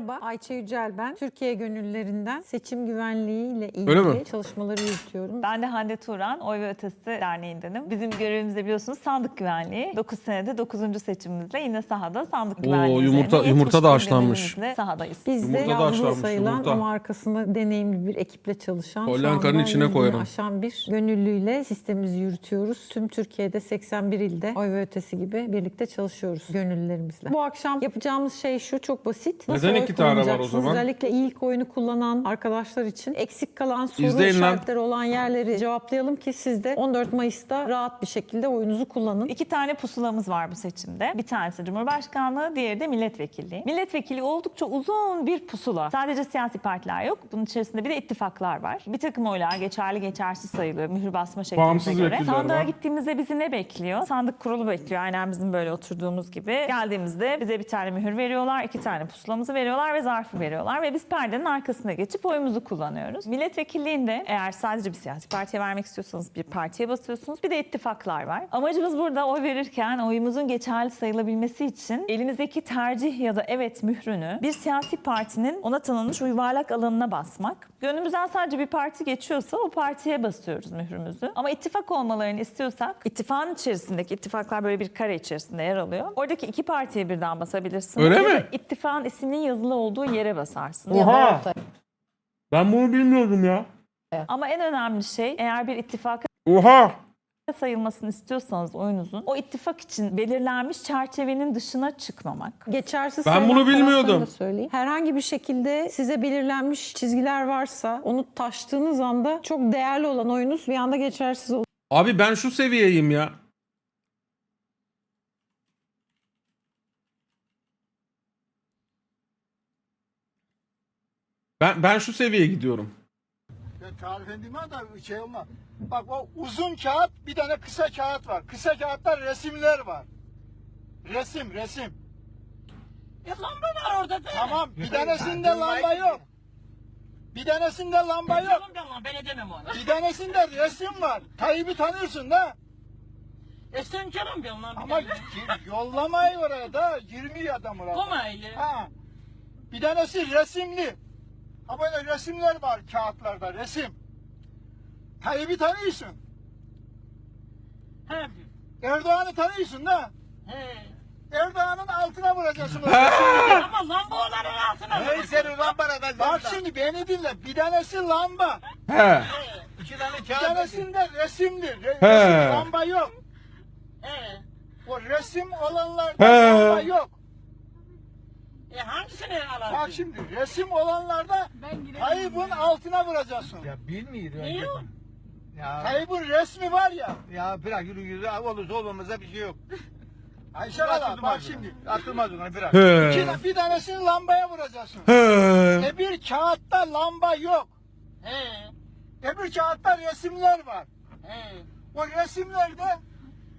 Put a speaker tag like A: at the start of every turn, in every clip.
A: Merhaba, Ayça Yücel ben. Türkiye Gönüllerinden seçim güvenliği ile ilgili çalışmaları yürütüyorum.
B: Ben de Hande Turan, Oy ve Ötesi Derneği'ndenim. Bizim görevimiz de biliyorsunuz sandık güvenliği. 9 senede 9. seçimimizle yine sahada sandık
C: Oo,
B: güvenliği
C: yumurta- yumurta
B: 70
C: da haşlanmış.
B: Sahadayız.
A: Biz de
C: Yumurta da
A: yalnız
C: haşlanmış,
A: sayılan
C: yumurta.
A: ama arkasında deneyimli bir ekiple çalışan anda
C: içine
A: 100 bini
C: koyarım.
A: aşan bir gönüllüyle sistemimizi yürütüyoruz. Tüm Türkiye'de 81 ilde oy ve ötesi gibi birlikte çalışıyoruz gönüllülerimizle. Bu akşam yapacağımız şey şu çok basit. Nasıl
C: Neden iki tane var o zaman?
A: Özellikle ilk oyunu kullanan arkadaşlar için eksik kalan soru
C: İzleyin lan.
A: işaretleri olan yerleri cevaplayalım ki siz de 14 Mayıs'ta rahat bir şekilde oyunuzu kullanın.
B: İki tane pusulamız var bu seçimde. Bir tanesi Cumhurbaşkanlığı, diğeri de milletvekilliği. Milletvekili oldukça uzun bir pusula. Sadece siyasi partiler yok. Bunun içerisinde bir de ittifaklar var. Bir takım oylar geçerli geçersiz sayılıyor mühür basma şeklimize
C: Bağımsız
B: göre. Sandığa
C: var.
B: gittiğimizde bizi ne bekliyor? Sandık kurulu bekliyor. Aynen bizim böyle oturduğumuz gibi. Geldiğimizde bize bir tane mühür veriyorlar, iki tane pusulamızı veriyorlar ve zarfı veriyorlar. Ve biz perdenin arkasına geçip oyumuzu kullanıyoruz. Milletvekilliğinde eğer sadece bir siyasi partiye vermek istiyorsanız bir partiye basıyorsunuz. Bir de ittifaklar var. Amacımız burada oy verirken oyumuzun geçerli sayılabilmesi için elimizdeki tercih ya da evet mührünü bir siyasi partinin ona tanınmış yuvarlak alanına basmak. Gönlümüzden sadece bir parti geçiyorsa o partiye basıyoruz mührümüzü. Ama ittifak olmalarını istiyorsak ittifakın içerisindeki ittifaklar böyle bir kare içerisinde yer alıyor. Oradaki iki partiye birden basabilirsiniz.
C: Öyle mi?
B: ittifakın isminin yazılı olduğu yere basarsınız.
C: Oha! Ben bunu bilmiyordum ya.
B: Ama en önemli şey eğer bir ittifaka
C: Oha!
B: sayılmasını istiyorsanız oyunuzun o ittifak için belirlenmiş çerçevenin dışına çıkmamak.
A: Geçersiz
C: Ben
A: sayılan
C: bunu
A: taraflarını
C: bilmiyordum.
A: da söyleyeyim. Herhangi bir şekilde size belirlenmiş çizgiler varsa onu taştığınız anda çok değerli olan oyunuz bir anda geçersiz olur.
C: Abi ben şu seviyeyim ya. Ben ben şu seviyeye gidiyorum.
D: Ben tarif ama da şey olmaz. Bak o uzun kağıt bir tane kısa kağıt var. Kısa kağıtta resimler var. Resim resim.
E: E lamba var orada da.
D: Tamam bir tanesinde lamba yok. Bir tanesinde lamba yok.
E: Tamam tamam ben edemem onu.
D: Bir tanesinde resim var. Tayyip'i tanıyorsun da.
E: E sen canım ben lan.
D: Ama gi- yollamayı oraya da 20 adam orada.
E: Komaylı.
D: Ha. Bir tanesi resimli. Ha böyle resimler var kağıtlarda resim. Tayyip'i tanıyorsun.
E: He.
D: Erdoğan'ı tanıyorsun da.
E: He.
D: Erdoğan'ın altına vuracaksın.
E: Ama lamba olanın altına.
D: Hey senin lambana ben Bak şimdi beni dinle. Bir tanesi lamba.
C: He.
D: İki tane Bir tanesinde resimli. Re-
C: He.
D: resim, lamba yok.
E: He.
D: O resim olanlarda
C: He.
D: lamba yok.
E: E hangisini alarsın?
D: Bak şimdi resim olanlarda Tayyip'in altına vuracaksın.
F: Ya bilmiyor.
E: Niye?
F: Ya,
D: Tayyip'in resmi var ya.
F: ya bırak yürü yürü. Olursa olmamıza bir şey yok.
D: Ayşe Hala bak
F: Atılmaz
D: şimdi.
F: Atılmaz ona bırak.
C: He.
D: İki, bir tanesini lambaya vuracaksın.
C: He.
D: E bir kağıtta lamba yok.
E: He.
D: Öbür kağıtta resimler var.
E: He.
D: O resimlerde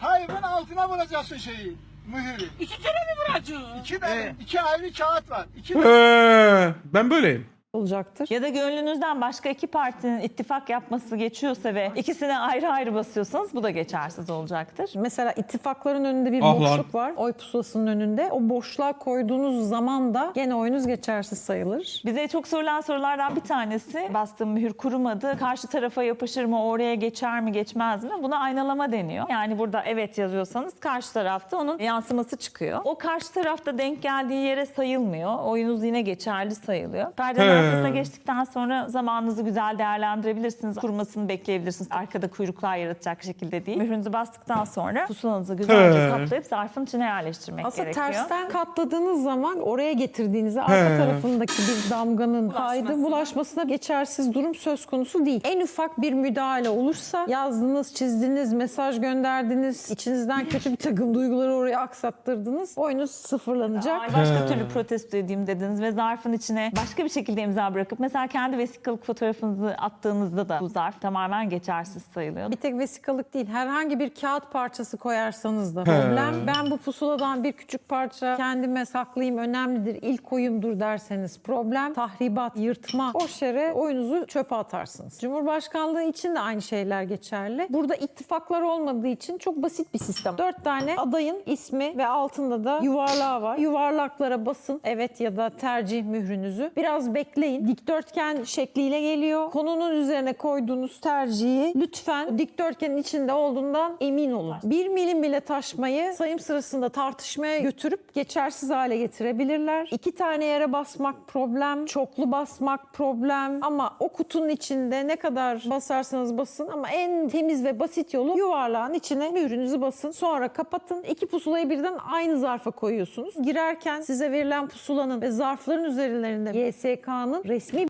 D: Tayyip'in altına vuracaksın şeyi, mühürü.
E: İki kere mi bırakıyorsun?
D: İki, tane,
F: Evet.
D: iki ayrı kağıt var. İki
C: He. Ben böyleyim.
A: Olacaktır.
B: Ya da gönlünüzden başka iki partinin ittifak yapması geçiyorsa ve ikisine ayrı ayrı basıyorsanız bu da geçersiz olacaktır.
A: Mesela ittifakların önünde bir
C: Ah lan.
A: boşluk var. Oy pusulasının önünde. O boşluğa koyduğunuz zaman da gene oyunuz geçersiz sayılır.
B: Bize çok sorulan sorulardan bir tanesi bastığım mühür kurumadı. Karşı tarafa yapışır mı, oraya geçer mi, geçmez mi? Buna aynalama deniyor. Yani burada evet yazıyorsanız karşı tarafta onun yansıması çıkıyor. O karşı tarafta denk geldiği yere sayılmıyor. Oyunuz yine geçerli sayılıyor. Perdenin
C: He.
B: Arkasına geçtikten sonra zamanınızı güzel değerlendirebilirsiniz. Kurumasını bekleyebilirsiniz. Arkada kuyruklar yaratacak şekilde değil. Mührünüzü bastıktan sonra pusulanızı güzelce
C: He.
B: kaplayıp zarfın içine yerleştirmek
A: Aslında
B: gerekiyor.
A: tersten katladığınız zaman oraya getirdiğinizde arka tarafındaki bir damganın kaydı
B: Bulaşmasına.
A: bulaşmasına geçersiz durum söz konusu değil. En ufak bir müdahale olursa yazdınız, çizdiniz, mesaj gönderdiniz, içinizden kötü bir takım duyguları oraya aksattırdınız. Oyunuz sıfırlanacak.
B: Ay başka türlü protesto edeyim dediniz ve zarfın içine başka bir şekilde imza bırakıp mesela kendi vesikalık fotoğrafınızı attığınızda da bu zarf tamamen geçersiz sayılıyor.
A: Bir tek vesikalık değil, herhangi bir kağıt parçası koyarsanız da problem. Ben bu pusuladan bir küçük parça kendime saklayayım önemlidir, ilk oyundur derseniz problem. Tahribat, yırtma, boş yere oyunuzu çöpe atarsınız. Cumhurbaşkanlığı için de aynı şeyler geçerli. Burada ittifaklar olmadığı için çok basit bir sistem. Dört tane adayın ismi ve altında da yuvarlağı var. Yuvarlaklara basın evet ya da tercih mührünüzü. Biraz bekleyin. Dikdörtgen şekliyle geliyor. Konunun üzerine koyduğunuz tercihi lütfen dikdörtgenin içinde olduğundan emin olun. Bir milim bile taşmayı sayım sırasında tartışmaya götürüp geçersiz hale getirebilirler. İki tane yere basmak problem, çoklu basmak problem ama o kutunun içinde ne kadar basarsanız basın ama en temiz ve basit yolu yuvarlağın içine mührünüzü basın. Sonra kapatın. İki pusulayı birden aynı zarfa koyuyorsunuz. Girerken size verilen pusulanın ve zarfların üzerlerinde YSK'nın resmi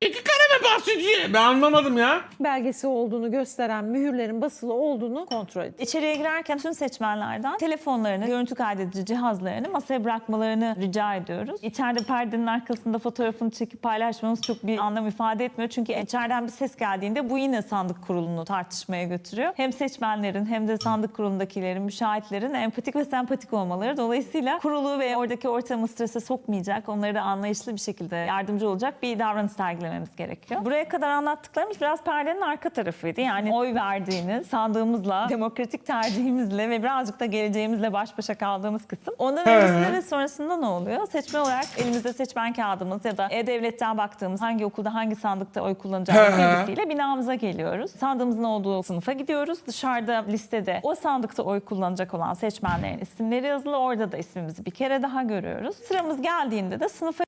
C: İki kere mi bahsediyor? Ben anlamadım ya.
A: belgesi olduğunu gösteren mühürlerin basılı olduğunu kontrol edin.
B: İçeriye girerken tüm seçmenlerden telefonlarını, görüntü kaydedici cihazlarını masaya bırakmalarını rica ediyoruz. İçeride perdenin arkasında fotoğrafını çekip paylaşmamız çok bir anlam ifade etmiyor. Çünkü içeriden bir ses geldiğinde bu yine sandık kurulunu tartışmaya götürüyor. Hem seçmenlerin hem de sandık kurulundakilerin, müşahitlerin empatik ve sempatik olmaları. Dolayısıyla kurulu ve oradaki ortamı strese sokmayacak, onları da anlayışlı bir şekilde yardımcı olacak bir davranış sergilememiz gerekiyor. Buraya kadar anlattıklarımız biraz perdenin arka tarafıydı. Yani oy verdiğiniz sandığımızla, demokratik tercihimizle ve birazcık da geleceğimizle baş başa kaldığımız kısım. Ondan öncesinde ve sonrasında ne oluyor? Seçmen olarak elimizde seçmen kağıdımız ya da E-Devlet'ten baktığımız hangi okulda hangi sandıkta oy kullanacağımız bilgisiyle binamıza geliyoruz. Sandığımızın olduğu sınıfa gidiyoruz. Dışarıda listede o sandıkta oy kullanacak olan seçmenlerin isimleri yazılı. Orada da ismimizi bir kere daha görüyoruz. Sıramız geldiğinde de sınıfa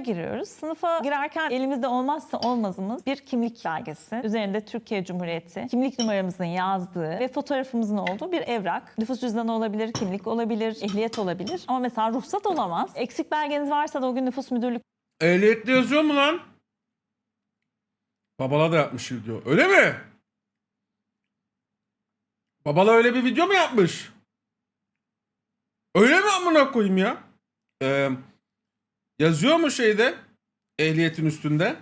B: giriyoruz. Sınıfa girerken elimizde olmazsa olmazımız bir kimlik belgesi. Üzerinde Türkiye Cumhuriyeti, kimlik numaramızın yazdığı ve fotoğrafımızın olduğu bir evrak. Nüfus cüzdanı olabilir, kimlik olabilir, ehliyet olabilir. Ama mesela ruhsat olamaz. Eksik belgeniz varsa da o gün nüfus müdürlük
C: Ehliyetli yazıyor mu lan? Babala da yapmış video. Öyle mi? Babala öyle bir video mu yapmış? Öyle mi amına koyayım ya? Ee, yazıyor mu şeyde? Ehliyetin üstünde?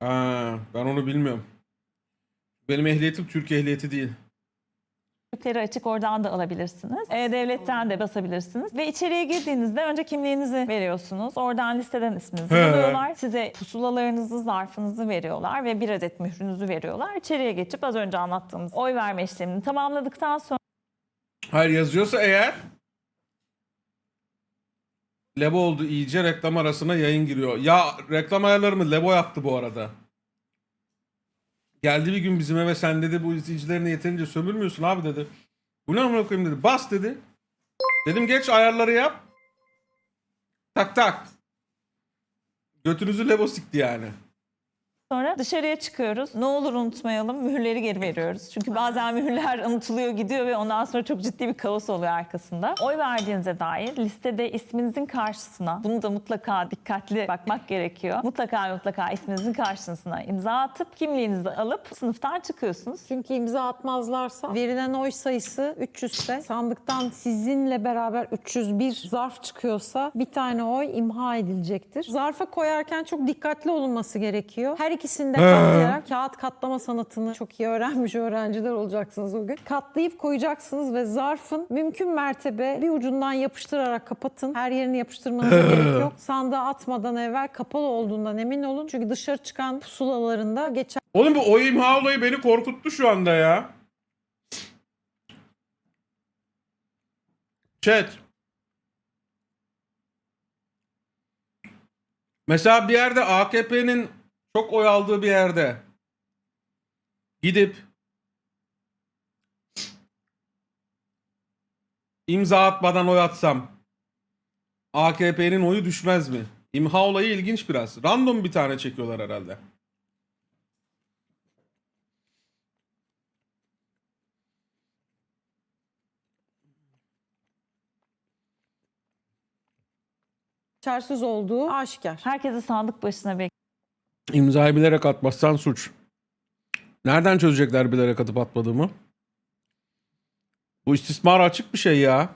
C: Ha, ben onu bilmiyorum. Benim ehliyetim Türk ehliyeti değil.
B: Yükleri açık oradan da alabilirsiniz. E-Devlet'ten de basabilirsiniz. Ve içeriye girdiğinizde önce kimliğinizi veriyorsunuz. Oradan listeden isminizi
C: He.
B: buluyorlar. Size pusulalarınızı, zarfınızı veriyorlar ve bir adet mührünüzü veriyorlar. İçeriye geçip az önce anlattığımız oy verme işlemini tamamladıktan sonra
C: Hayır yazıyorsa eğer Lebo oldu iyice reklam arasına yayın giriyor. Ya reklam ayarlarımı Lebo yaptı bu arada. Geldi bir gün bizim eve sen dedi bu izleyicilerine yeterince sömürmüyorsun abi dedi. Bu ne amına koyayım dedi. Bas dedi. Dedim geç ayarları yap. Tak tak. Götünüzü Lebo sikti yani.
B: Sonra dışarıya çıkıyoruz. Ne olur unutmayalım mühürleri geri veriyoruz. Çünkü bazen mühürler unutuluyor gidiyor ve ondan sonra çok ciddi bir kaos oluyor arkasında. Oy verdiğinize dair listede isminizin karşısına bunu da mutlaka dikkatli bakmak gerekiyor. Mutlaka mutlaka isminizin karşısına imza atıp kimliğinizi alıp sınıftan çıkıyorsunuz.
A: Çünkü imza atmazlarsa verilen oy sayısı 300 ise sandıktan sizinle beraber 301 zarf çıkıyorsa bir tane oy imha edilecektir. Zarfa koyarken çok dikkatli olunması gerekiyor. Her ikisini de katlayarak kağıt katlama sanatını çok iyi öğrenmiş öğrenciler olacaksınız o gün. Katlayıp koyacaksınız ve zarfın mümkün mertebe bir ucundan yapıştırarak kapatın. Her yerini yapıştırmanıza gerek yok. Sandığa atmadan evvel kapalı olduğundan emin olun. Çünkü dışarı çıkan pusulalarında geçen
C: Oğlum bu oy imha olayı beni korkuttu şu anda ya. Chat. Mesela bir yerde AKP'nin çok oy aldığı bir yerde gidip imza atmadan oy atsam AKP'nin oyu düşmez mi? İmha olayı ilginç biraz. Random bir tane çekiyorlar herhalde.
A: geçersiz olduğu aşikar.
B: Herkesi sandık başına
C: İmzayı bilerek atmazsan suç. Nereden çözecekler bilerek atıp atmadığımı? Bu istismar açık bir şey ya.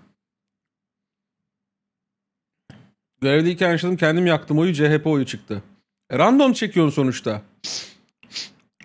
C: Görevdeyken yaşadım kendim yaktım oyu CHP oyu çıktı. E, random çekiyorsun sonuçta.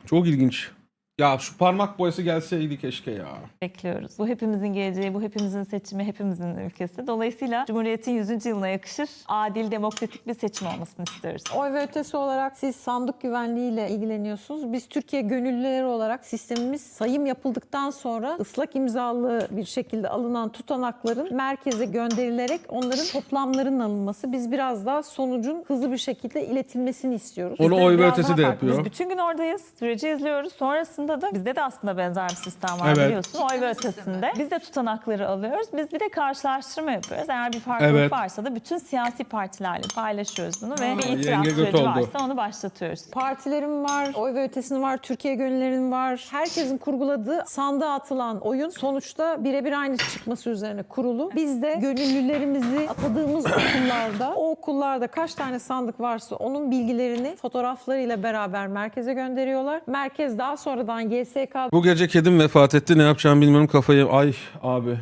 C: Çok ilginç. Ya şu parmak boyası gelseydi keşke ya.
B: bekliyoruz. Bu hepimizin geleceği, bu hepimizin seçimi, hepimizin ülkesi. Dolayısıyla Cumhuriyet'in 100. yılına yakışır adil, demokratik bir seçim olmasını istiyoruz.
A: Oy ve ötesi olarak siz sandık güvenliğiyle ilgileniyorsunuz. Biz Türkiye gönüllüleri olarak sistemimiz sayım yapıldıktan sonra ıslak imzalı bir şekilde alınan tutanakların merkeze gönderilerek onların toplamlarının alınması. Biz biraz daha sonucun hızlı bir şekilde iletilmesini istiyoruz.
C: Onu oy ve
A: biraz
C: ötesi
A: daha
C: de
A: farklı.
C: yapıyor.
B: Biz bütün gün oradayız, süreci izliyoruz. Sonrasında da bizde de aslında benzer bir sistem var
C: Evet.
B: biliyorsun. Oy ve ötesinde. Biz de tutanakları alıyoruz. Biz bir de karşılaştırma yapıyoruz. Eğer bir farklılık
C: Evet.
B: varsa da bütün siyasi partilerle paylaşıyoruz bunu ve
A: Aa,
B: bir itiraf süreci varsa onu başlatıyoruz.
A: Partilerim var, oy ve ötesinin var, Türkiye gönüllerinin var. Herkesin kurguladığı sandığa atılan oyun sonuçta birebir aynı çıkması üzerine kurulu. Biz de gönüllülerimizi atadığımız okullarda, o okullarda kaç tane sandık varsa onun bilgilerini fotoğraflarıyla beraber merkeze gönderiyorlar. Merkez daha sonradan GSK
C: Bu gece kedim vefat etti ne yapacağımı bilmiyorum kafayı. Ay abi.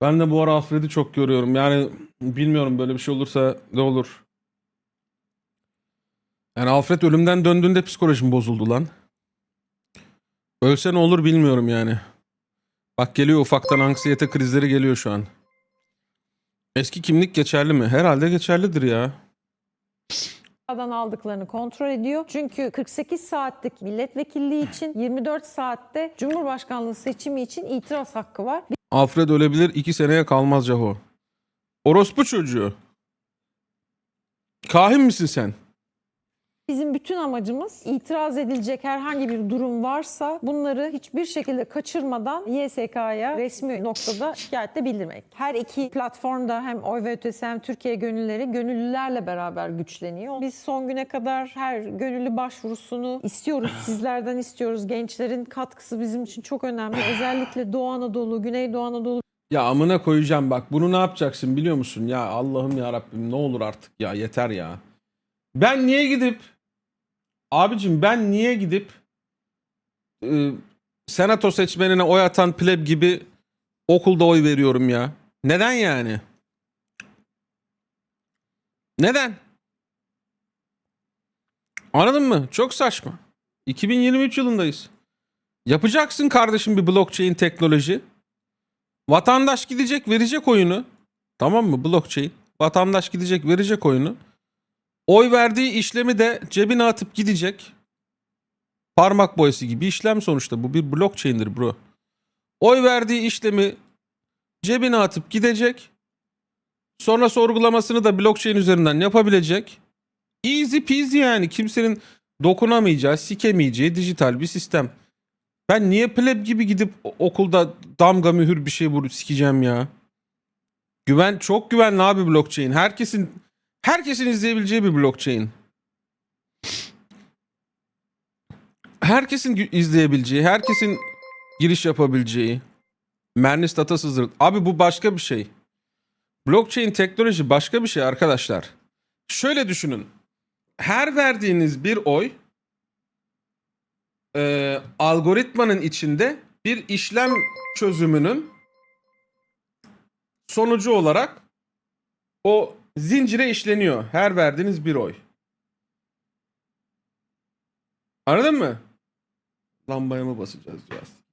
C: Ben de bu ara Alfred'i çok görüyorum. Yani bilmiyorum böyle bir şey olursa ne olur. Yani Alfred ölümden döndüğünde psikolojim bozuldu lan. Ölse ne olur bilmiyorum yani. Bak geliyor ufaktan anksiyete krizleri geliyor şu an. Eski kimlik geçerli mi? Herhalde geçerlidir ya.
A: A'dan aldıklarını kontrol ediyor. Çünkü 48 saatlik milletvekilliği için 24 saatte Cumhurbaşkanlığı seçimi için itiraz hakkı var.
C: Alfred ölebilir iki seneye kalmaz Caho. Orospu çocuğu. Kahin misin sen?
A: Bizim bütün amacımız itiraz edilecek herhangi bir durum varsa bunları hiçbir şekilde kaçırmadan YSK'ya resmi noktada şikayetle bildirmek. Her iki platformda hem oy ve ötesi hem Türkiye gönülleri gönüllülerle beraber güçleniyor. Biz son güne kadar her gönüllü başvurusunu istiyoruz. Sizlerden istiyoruz. Gençlerin katkısı bizim için çok önemli. Özellikle Doğu Anadolu, Güneydoğu Anadolu
C: Ya amına koyacağım bak bunu ne yapacaksın biliyor musun? Ya Allah'ım ya Rabbim ne olur artık ya yeter ya. Ben niye gidip abicim ben niye gidip e, senato seçmenine oy atan pleb gibi okulda oy veriyorum ya? Neden yani? Neden? Anladın mı? Çok saçma. 2023 yılındayız. Yapacaksın kardeşim bir blockchain teknoloji. Vatandaş gidecek verecek oyunu. Tamam mı? Blockchain. Vatandaş gidecek verecek oyunu. Oy verdiği işlemi de cebine atıp gidecek. Parmak boyası gibi işlem sonuçta. Bu bir blockchain'dir bro. Oy verdiği işlemi cebine atıp gidecek. Sonra sorgulamasını da blockchain üzerinden yapabilecek. Easy peasy yani. Kimsenin dokunamayacağı, sikemeyeceği dijital bir sistem. Ben niye pleb gibi gidip okulda damga mühür bir şey vurup sikeceğim ya? Güven çok güvenli abi blockchain. Herkesin herkesin izleyebileceği bir blockchain. Herkesin izleyebileceği, herkesin giriş yapabileceği. Mernis data sızdır. Abi bu başka bir şey. Blockchain teknoloji başka bir şey arkadaşlar. Şöyle düşünün. Her verdiğiniz bir oy e, algoritmanın içinde bir işlem çözümünün sonucu olarak o zincire işleniyor. Her verdiğiniz bir oy. Anladın mı? Lambaya mı basacağız biraz?